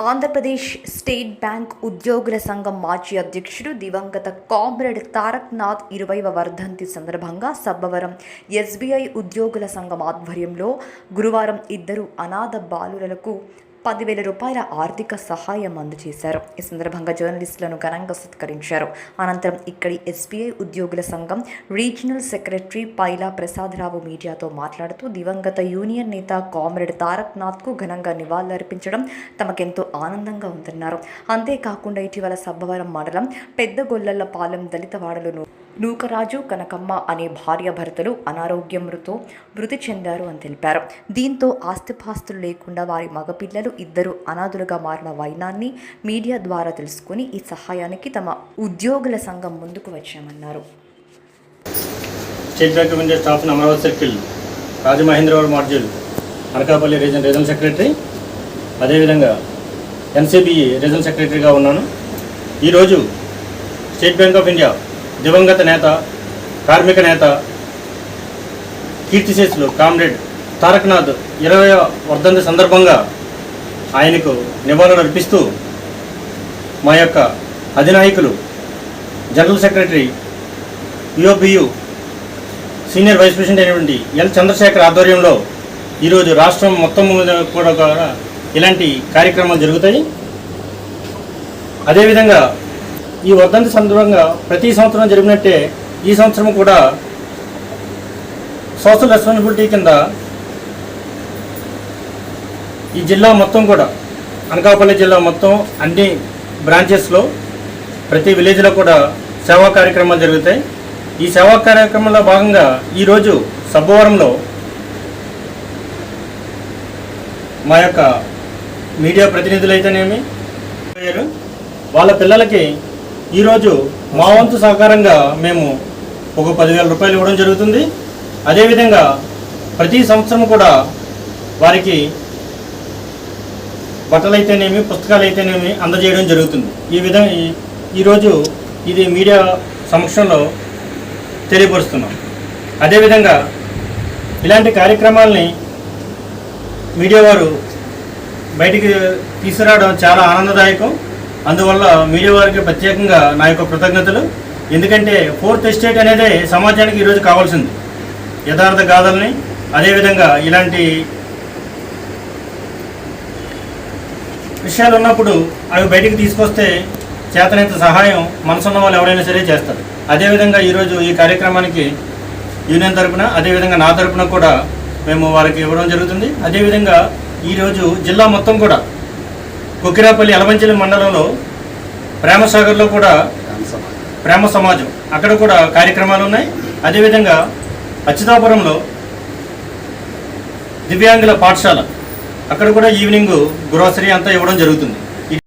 Andhra Pradesh state bank ఉద్యోగుల సంఘం మాజీ అధ్యక్షుడు దివంగత కామ్రేడ్ తారక్ నాథ్ ఇరవైవ వర్ధంతి సందర్భంగా సబ్బవరం ఎస్బీఐ ఉద్యోగుల సంఘం ఆధ్వర్యంలో గురువారం ఇద్దరు అనాథ బాలురలకు పదివేల రూపాయల ఆర్థిక సహాయం అందజేశారు. ఈ సందర్భంగా జర్నలిస్టులను ఘనంగా సత్కరించారు. అనంతరం ఇక్కడి ఎస్బీఐ ఉద్యోగుల సంఘం రీజనల్ సెక్రటరీ పైలా ప్రసాదరావు మీడియాతో మాట్లాడుతూ దివంగత యూనియన్ నేత కామ్రేడ్ తారక్ నాథ్కు ఘనంగా నివాళులర్పించడం తమకెంతో ఆనందంగా ఉందన్నారు. అంతేకాకుండా ఇటీవల సబ్బవరం మండలం పెద్దగొల్లలపాలెం దళితవాడలను నూకరాజు కనకమ్మ అనే భార్యాభర్తలు అనారోగ్యంతో మృతి చెందారు అని తెలిపారు. దీంతో ఆస్తిపాస్తులు లేకుండా వారి మగపిల్లలు ఇద్దరు అనాథులుగా మారిన వైనాన్ని మీడియా ద్వారా తెలుసుకుని ఈ సహాయానికి తమ ఉద్యోగుల సంఘం ముందుకు వచ్చామన్నారు. State Bank of India staff Amaravati circle Rajamahendravaram module Anakapalli region regional secretary అదేవిధంగా ఎన్సీబీ రీజనల్ సెక్రటరీగా ఉన్నాను. ఈరోజు స్టేట్ బ్యాంక్ ఆఫ్ ఇండియా దివంగత నేత కార్మిక నేత కీర్తిశేషులు కామ్రేడ్ తారకనాథ్ ఇరవై వర్ధంతి సందర్భంగా ఆయనకు నివాళులు అర్పిస్తూ మా యొక్క అధినాయకులు general secretary UOBU senior vice president అయినటువంటి ఎల్ చంద్రశేఖర్ ఆధ్వర్యంలో ఈరోజు రాష్ట్రం మొత్తం మీద కూడా ఇలాంటి కార్యక్రమాలు జరుగుతాయి. అదేవిధంగా ఈ వర్ధంతి సందర్భంగా ప్రతి సంవత్సరం జరిగినట్టే ఈ సంవత్సరం కూడా సోషల్ రెస్పాన్సిబిలిటీ కింద ఈ జిల్లా మొత్తం కూడా అనకాపల్లి జిల్లా మొత్తం అన్ని బ్రాంచెస్లో ప్రతి విలేజ్లో కూడా సేవా కార్యక్రమాలు జరుగుతాయి. ఈ సేవా కార్యక్రమంలో భాగంగా ఈరోజు సబ్బవరంలో మా యొక్క మీడియా ప్రతినిధులు అయితేనేమి వాళ్ళ పిల్లలకి ఈరోజు మా వంతు సహకారంగా మేము ఒక పదివేల రూపాయలు ఇవ్వడం జరుగుతుంది. అదేవిధంగా ప్రతి సంవత్సరం కూడా వారికి బట్టలు అయితేనేమి పుస్తకాలు అయితేనేమి అందజేయడం జరుగుతుంది. ఈ విధంగా ఈ- ఈరోజు ఇది మీడియా సమక్షంలో తెలియపరుస్తున్నాం. అదేవిధంగా ఇలాంటి కార్యక్రమాల్ని మీడియా వారు బయటికి తీసుకురావడం చాలా ఆనందదాయకం. అందువల్ల మీడియా వారికి ప్రత్యేకంగా నా యొక్క కృతజ్ఞతలు. ఎందుకంటే ఫోర్త్ ఎస్టేట్ అనేది సమాజానికి ఈరోజు కావాల్సింది. యథార్థ గాథల్ని అదేవిధంగా ఇలాంటి విషయాలు ఉన్నప్పుడు అవి బయటికి తీసుకొస్తే చేతనైత సహాయం మనసున్న వాళ్ళు ఎవరైనా సరే చేస్తారు. అదేవిధంగా ఈరోజు ఈ కార్యక్రమానికి యూనియన్ తరపున అదేవిధంగా నా తరపున కూడా మేము వారికి ఇవ్వడం జరుగుతుంది. అదేవిధంగా ఈరోజు జిల్లా మొత్తం కూడా కొకిరాపల్లి ఎలమంచిలి మండలంలో ప్రేమసాగర్లో కూడా ప్రేమ సమాజం. అక్కడ కూడా కార్యక్రమాలు ఉన్నాయి. అదేవిధంగా అచ్యుతాపురంలో దివ్యాంగుల పాఠశాల. అక్కడ కూడా ఈవినింగ్ గ్రోసరీ అంతా ఇవ్వడం జరుగుతుంది.